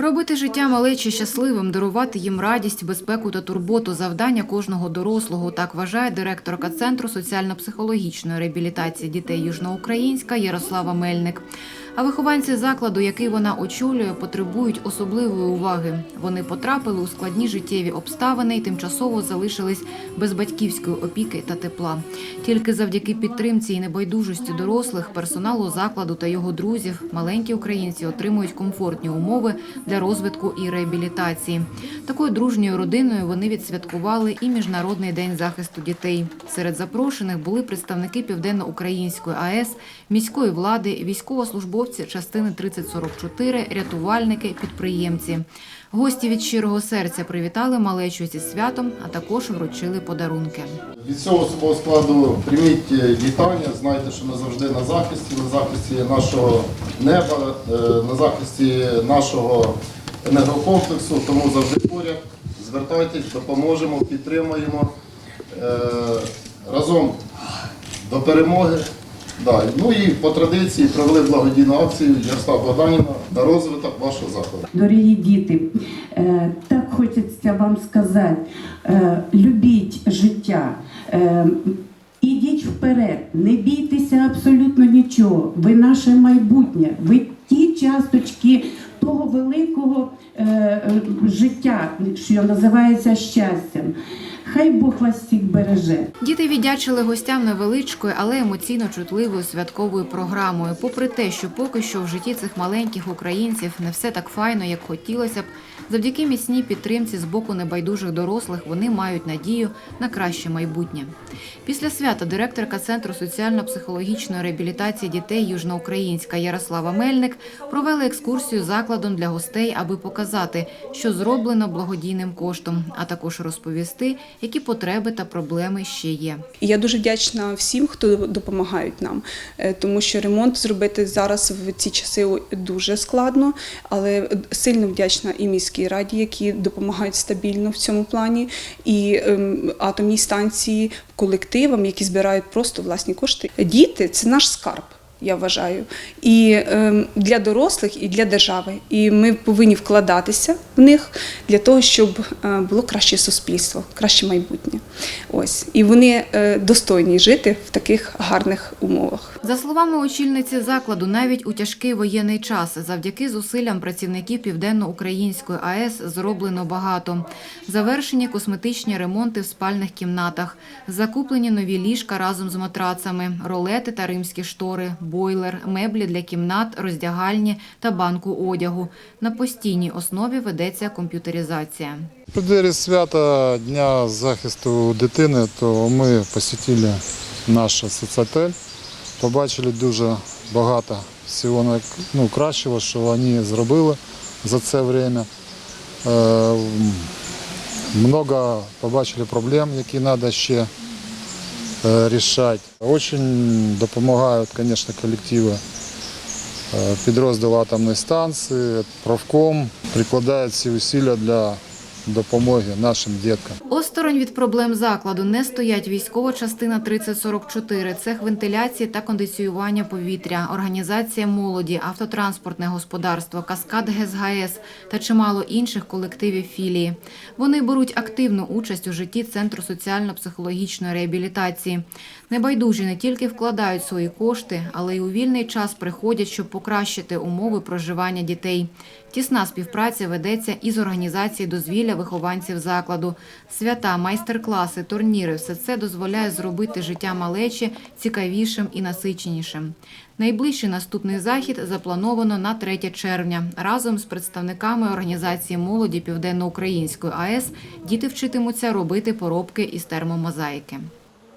Робити життя малечі щасливим, дарувати їм радість, безпеку та турботу – завдання кожного дорослого. Так вважає директорка Центру соціально-психологічної реабілітації дітей Южноукраїнська Ярослава Мельник. А вихованці закладу, який вона очолює, потребують особливої уваги. Вони потрапили у складні життєві обставини і тимчасово залишились без батьківської опіки та тепла. Тільки завдяки підтримці і небайдужості дорослих, персоналу закладу та його друзів, маленькі українці отримують комфортні умови для розвитку і реабілітації. Такою дружньою родиною вони відсвяткували і Міжнародний день захисту дітей. Серед запрошених були представники Південно-Української АЕС, міської влади, військовослужбовці частини 3044, рятувальники, підприємці. Гості від щирого серця привітали малечу зі святом, а також вручили подарунки. Від всього особового складу прийміть е, вітання. Знайте, що ми завжди на захисті, на захисті нашого неба, е, на захисті нашого енергокомплексу, тому завжди поряд. Звертайтесь, допоможемо, підтримаємо Е, разом до перемоги. Да. Ну і по традиції провели благодійну акцію Ярослав Богданівна на розвиток вашого закладу. Дорогі діти, е, так хочеться вам сказати, е, любіть життя. е, Ідіть вперед, не бійтеся абсолютно нічого. Ви наше майбутнє, ви ті часточки того великого е, життя, що називається щастям. Хай Бог вас всіх береже. Діти віддячили гостям невеличкою, але емоційно чутливою святковою програмою. Попри те, що поки що в житті цих маленьких українців не все так файно, як хотілося б, завдяки міцній підтримці з боку небайдужих дорослих вони мають надію на краще майбутнє. Після свята директорка Центру соціально-психологічної реабілітації дітей Южноукраїнська Ярослава Мельник провела екскурсію закладом для гостей, аби показати, що зроблено благодійним коштом, а також розповісти, які потреби та проблеми ще є. Я дуже вдячна всім, хто допомагають нам, е, тому що ремонт зробити зараз в ці часи дуже складно, але сильно вдячна і міській раді, які допомагають стабільно в цьому плані, і ем, атомній станції, колективам, які збирають просто власні кошти. Діти це наш скарб. Я вважаю, і ем, для дорослих, і для держави. І ми повинні вкладатися в них для того, щоб е, було краще суспільство, краще майбутнє. Ось і вони е, достойні жити в таких гарних умовах. За словами очільниці закладу, навіть у тяжкий воєнний час завдяки зусиллям працівників Південно-Української АЕС зроблено багато. Завершені косметичні ремонти в спальних кімнатах, закуплені нові ліжка разом з матрацами, ролети та римські штори, бойлер, меблі для кімнат, роздягальні та банку одягу. На постійній основі ведеться комп'ютеризація. В преддверии свята Дня захисту дитини, то ми посетили наш соцотель, побачили дуже багато всього ну, кращого, що вони зробили за це время. Е, Много побачили проблем, які треба ще е, рішати. Очень допомагають, конечно, колективи е, підрозділу атомної станції, правком, прикладають всі усилля для допомоги нашим діткам. Осторонь від проблем закладу не стоять військова частина 3044, цех вентиляції та кондиціювання повітря, організація молоді, автотранспортне господарство, каскад ГЕС-ГАЕС та чимало інших колективів філії. Вони беруть активну участь у житті Центру соціально-психологічної реабілітації. Небайдужі не тільки вкладають свої кошти, але й у вільний час приходять, щоб покращити умови проживання дітей. Тісна співпраця ведеться із організацією дозвілля вихованців закладу. Свята, майстер-класи, турніри – все це дозволяє зробити життя малечі цікавішим і насиченішим. Найближчий наступний захід заплановано на 3 червня. Разом з представниками організації молоді Південно-Української АЕС діти вчитимуться робити поробки із термомозаїки.